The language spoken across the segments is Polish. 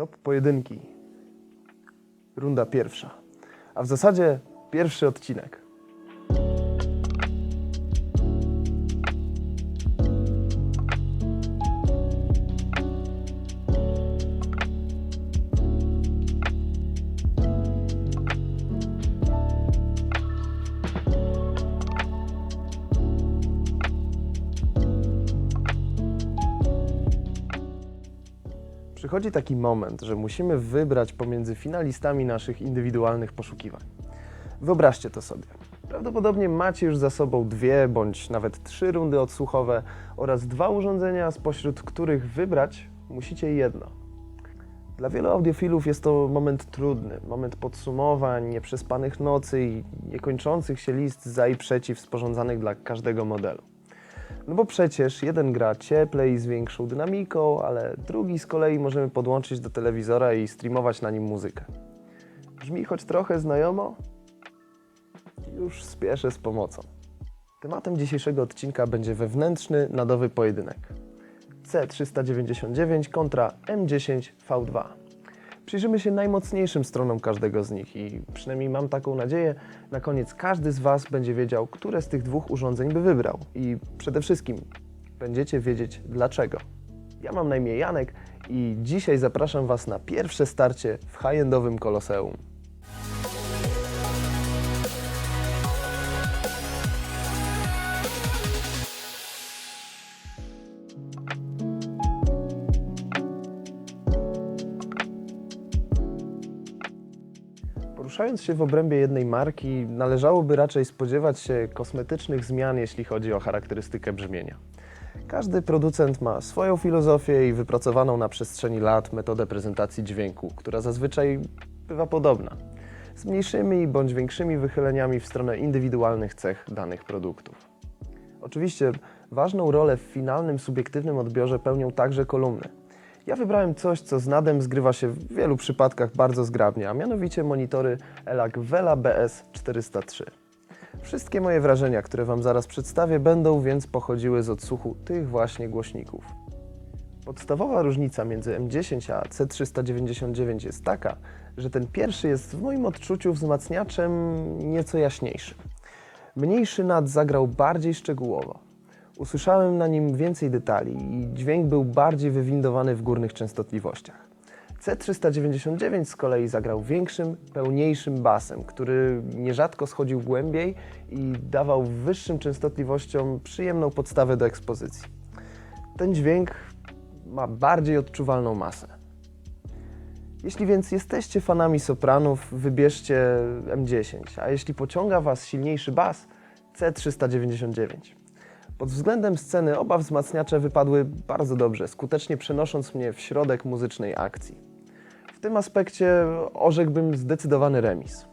Top pojedynki. Runda pierwsza. A w zasadzie pierwszy odcinek. Przychodzi taki moment, że musimy wybrać pomiędzy finalistami naszych indywidualnych poszukiwań. Wyobraźcie to sobie. Prawdopodobnie macie już za sobą dwie bądź nawet trzy rundy odsłuchowe oraz dwa urządzenia, spośród których wybrać musicie jedno. Dla wielu audiofilów jest to moment trudny, moment podsumowań, nieprzespanych nocy i niekończących się list za i przeciw sporządzanych dla każdego modelu. No bo przecież jeden gra cieplej, z większą dynamiką, ale drugi z kolei możemy podłączyć do telewizora i streamować na nim muzykę. Brzmi choć trochę znajomo? Już spieszę z pomocą. Tematem dzisiejszego odcinka będzie wewnętrzny nadowy pojedynek. C399 kontra M10 V2. Przyjrzymy się najmocniejszym stronom każdego z nich i przynajmniej mam taką nadzieję, na koniec każdy z Was będzie wiedział, które z tych dwóch urządzeń by wybrał i przede wszystkim będziecie wiedzieć dlaczego. Ja mam na imię Janek i dzisiaj zapraszam Was na pierwsze starcie w high-endowym koloseum. Poruszając się w obrębie jednej marki, należałoby raczej spodziewać się kosmetycznych zmian, jeśli chodzi o charakterystykę brzmienia. Każdy producent ma swoją filozofię i wypracowaną na przestrzeni lat metodę prezentacji dźwięku, która zazwyczaj bywa podobna, z mniejszymi bądź większymi wychyleniami w stronę indywidualnych cech danych produktów. Oczywiście ważną rolę w finalnym subiektywnym odbiorze pełnią także kolumny. Ja wybrałem coś, co z nadem zgrywa się w wielu przypadkach bardzo zgrabnie, a mianowicie monitory ELAC Vela BS 403. Wszystkie moje wrażenia, które Wam zaraz przedstawię, będą więc pochodziły z odsłuchu tych właśnie głośników. Podstawowa różnica między M10 a C399 jest taka, że ten pierwszy jest w moim odczuciu wzmacniaczem nieco jaśniejszym. Mniejszy nad zagrał bardziej szczegółowo. Usłyszałem na nim więcej detali i dźwięk był bardziej wywindowany w górnych częstotliwościach. C399 z kolei zagrał większym, pełniejszym basem, który nierzadko schodził głębiej i dawał wyższym częstotliwościom przyjemną podstawę do ekspozycji. Ten dźwięk ma bardziej odczuwalną masę. Jeśli więc jesteście fanami sopranów, wybierzcie M10, a jeśli pociąga Was silniejszy bas, C399. Pod względem sceny oba wzmacniacze wypadły bardzo dobrze, skutecznie przenosząc mnie w środek muzycznej akcji. W tym aspekcie orzekłbym zdecydowany remis.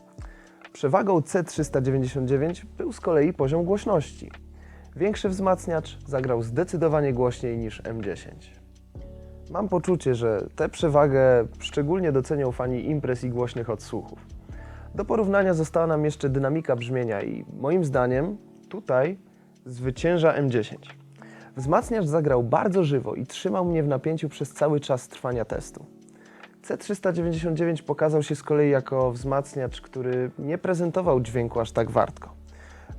Przewagą C399 był z kolei poziom głośności. Większy wzmacniacz zagrał zdecydowanie głośniej niż M10. Mam poczucie, że tę przewagę szczególnie docenią fani imprez i głośnych odsłuchów. Do porównania została nam jeszcze dynamika brzmienia i moim zdaniem tutaj zwycięża M10. Wzmacniacz zagrał bardzo żywo i trzymał mnie w napięciu przez cały czas trwania testu. C399 pokazał się z kolei jako wzmacniacz, który nie prezentował dźwięku aż tak wartko.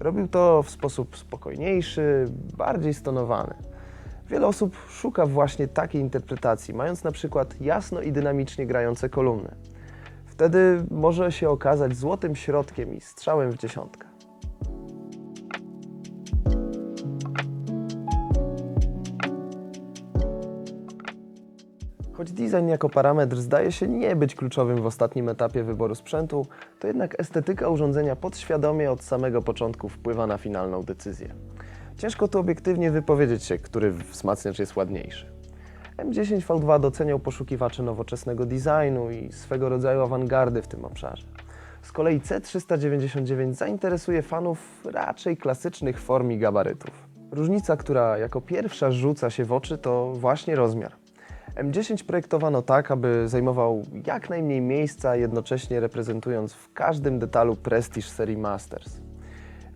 Robił to w sposób spokojniejszy, bardziej stonowany. Wiele osób szuka właśnie takiej interpretacji, mając na przykład jasno i dynamicznie grające kolumny. Wtedy może się okazać złotym środkiem i strzałem w dziesiątkę. Choć design jako parametr zdaje się nie być kluczowym w ostatnim etapie wyboru sprzętu, to jednak estetyka urządzenia podświadomie od samego początku wpływa na finalną decyzję. Ciężko tu obiektywnie wypowiedzieć się, który wzmacniacz jest ładniejszy. M10 V2 doceniał poszukiwacze nowoczesnego designu i swego rodzaju awangardy w tym obszarze. Z kolei C399 zainteresuje fanów raczej klasycznych form i gabarytów. Różnica, która jako pierwsza rzuca się w oczy, to właśnie rozmiar. M10 projektowano tak, aby zajmował jak najmniej miejsca, jednocześnie reprezentując w każdym detalu prestiż serii Masters.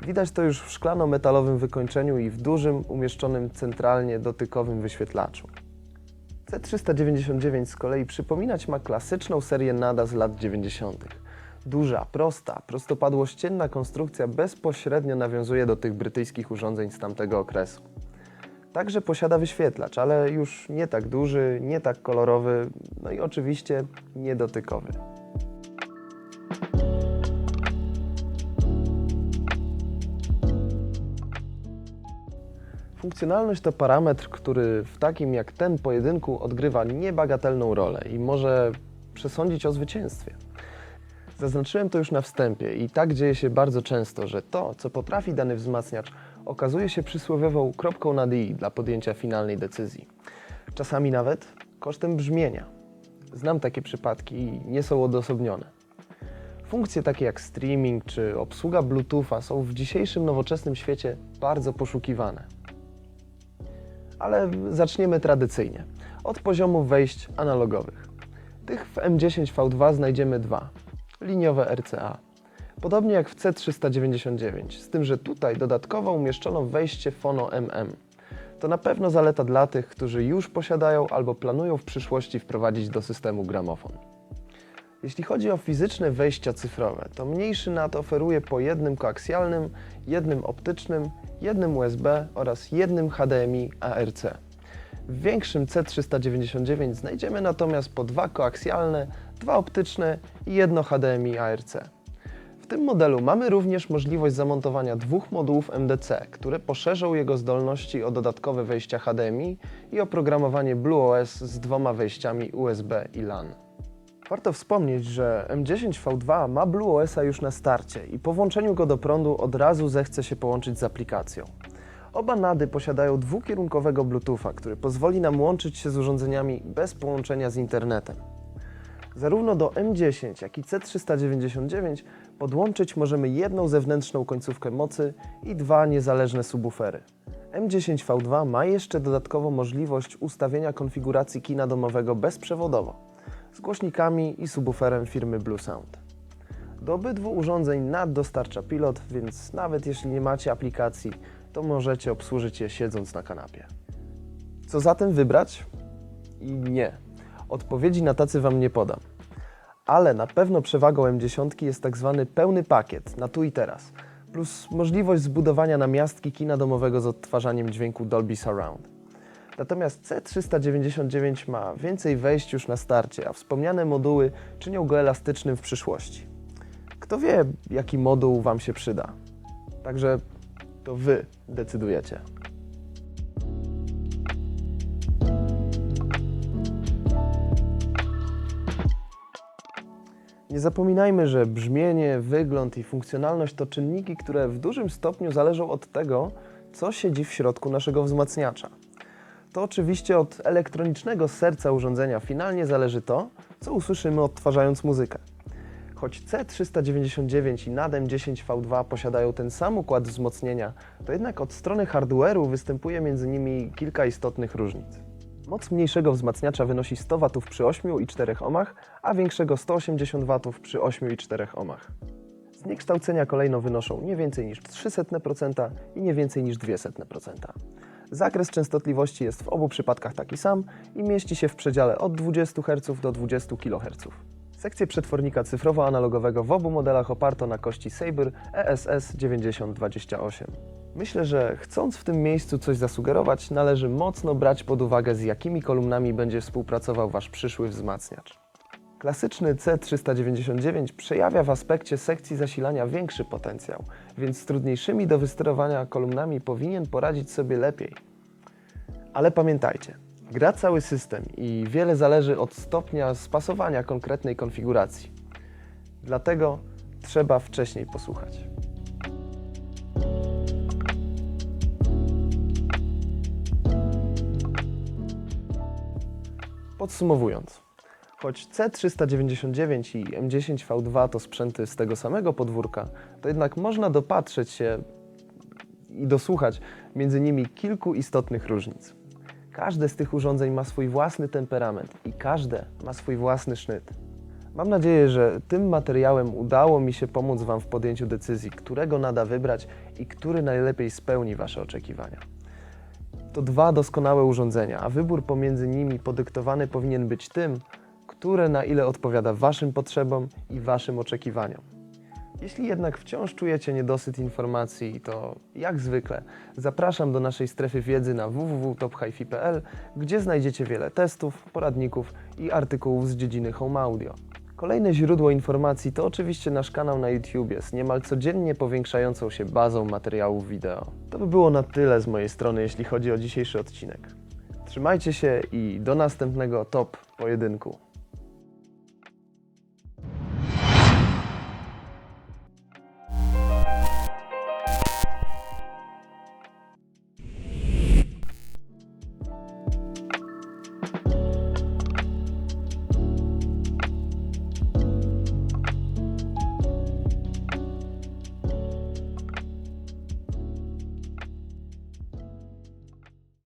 Widać to już w szklano-metalowym wykończeniu i w dużym, umieszczonym centralnie dotykowym wyświetlaczu. C399 z kolei przypominać ma klasyczną serię NADA z lat 90. Duża, prosta, prostopadłościenna konstrukcja bezpośrednio nawiązuje do tych brytyjskich urządzeń z tamtego okresu. Także posiada wyświetlacz, ale już nie tak duży, nie tak kolorowy, no i oczywiście niedotykowy. Funkcjonalność to parametr, który w takim jak ten pojedynku odgrywa niebagatelną rolę i może przesądzić o zwycięstwie. Zaznaczyłem to już na wstępie i tak dzieje się bardzo często, że to, co potrafi dany wzmacniacz, okazuje się przysłowiową kropką nad i dla podjęcia finalnej decyzji. Czasami nawet kosztem brzmienia. Znam takie przypadki i nie są odosobnione. Funkcje takie jak streaming czy obsługa Bluetootha są w dzisiejszym nowoczesnym świecie bardzo poszukiwane. Ale zaczniemy tradycyjnie, od poziomu wejść analogowych. Tych w M10V2 znajdziemy dwa, liniowe RCA. Podobnie jak w C399, z tym, że tutaj dodatkowo umieszczono wejście Phono MM. To na pewno zaleta dla tych, którzy już posiadają albo planują w przyszłości wprowadzić do systemu gramofon. Jeśli chodzi o fizyczne wejścia cyfrowe, to mniejszy NAT oferuje po jednym koaksjalnym, jednym optycznym, jednym USB oraz jednym HDMI ARC. W większym C399 znajdziemy natomiast po dwa koaksjalne, dwa optyczne i jedno HDMI ARC. Tym modelu mamy również możliwość zamontowania dwóch modułów MDC, które poszerzą jego zdolności o dodatkowe wejścia HDMI i oprogramowanie BlueOS z dwoma wejściami USB i LAN. Warto wspomnieć, że M10V2 ma BlueOS-a już na starcie i po włączeniu go do prądu od razu zechce się połączyć z aplikacją. Oba NADy posiadają dwukierunkowego Bluetootha, który pozwoli nam łączyć się z urządzeniami bez połączenia z internetem. Zarówno do M10, jak i C399 podłączyć możemy jedną zewnętrzną końcówkę mocy i dwa niezależne subwoofery. M10V2 ma jeszcze dodatkowo możliwość ustawienia konfiguracji kina domowego bezprzewodowo z głośnikami i subwooferem firmy Blue Sound. Do obydwu urządzeń NAD dostarcza pilot, więc nawet jeśli nie macie aplikacji, to możecie obsłużyć je siedząc na kanapie. Co zatem wybrać? I nie. Odpowiedzi na tacy Wam nie podam. Ale na pewno przewagą M10 jest tak zwany pełny pakiet na tu i teraz, plus możliwość zbudowania namiastki kina domowego z odtwarzaniem dźwięku Dolby Surround. Natomiast C399 ma więcej wejść już na starcie, a wspomniane moduły czynią go elastycznym w przyszłości. Kto wie, jaki moduł Wam się przyda. Także to Wy decydujecie. Nie zapominajmy, że brzmienie, wygląd i funkcjonalność to czynniki, które w dużym stopniu zależą od tego, co siedzi w środku naszego wzmacniacza. To oczywiście od elektronicznego serca urządzenia finalnie zależy to, co usłyszymy odtwarzając muzykę. Choć C399 i NADEM 10V2 posiadają ten sam układ wzmocnienia, to jednak od strony hardware'u występuje między nimi kilka istotnych różnic. Moc mniejszego wzmacniacza wynosi 100 W przy 8,4 ohmach, a większego 180 W przy 8,4 ohmach. Zniekształcenia kolejno wynoszą nie więcej niż 0,03% i nie więcej niż 0,02%. Zakres częstotliwości jest w obu przypadkach taki sam i mieści się w przedziale od 20 Hz do 20 kHz. Sekcję przetwornika cyfrowo-analogowego w obu modelach oparto na kości Sabre E ESS 9028. Myślę, że chcąc w tym miejscu coś zasugerować, należy mocno brać pod uwagę, z jakimi kolumnami będzie współpracował Wasz przyszły wzmacniacz. Klasyczny C399 przejawia w aspekcie sekcji zasilania większy potencjał, więc z trudniejszymi do wysterowania kolumnami powinien poradzić sobie lepiej. Ale pamiętajcie, gra cały system i wiele zależy od stopnia spasowania konkretnej konfiguracji. Dlatego trzeba wcześniej posłuchać. Podsumowując, choć C399 i M10V2 to sprzęty z tego samego podwórka, to jednak można dopatrzeć się i dosłuchać między nimi kilku istotnych różnic. Każde z tych urządzeń ma swój własny temperament i każde ma swój własny sznyt. Mam nadzieję, że tym materiałem udało mi się pomóc Wam w podjęciu decyzji, którego nada wybrać i który najlepiej spełni Wasze oczekiwania. To dwa doskonałe urządzenia, a wybór pomiędzy nimi podyktowany powinien być tym, które na ile odpowiada Waszym potrzebom i Waszym oczekiwaniom. Jeśli jednak wciąż czujecie niedosyt informacji, to jak zwykle zapraszam do naszej strefy wiedzy na www.tophifi.pl, gdzie znajdziecie wiele testów, poradników i artykułów z dziedziny home audio. Kolejne źródło informacji to oczywiście nasz kanał na YouTubie z niemal codziennie powiększającą się bazą materiałów wideo. To by było na tyle z mojej strony, jeśli chodzi o dzisiejszy odcinek. Trzymajcie się i do następnego top pojedynku.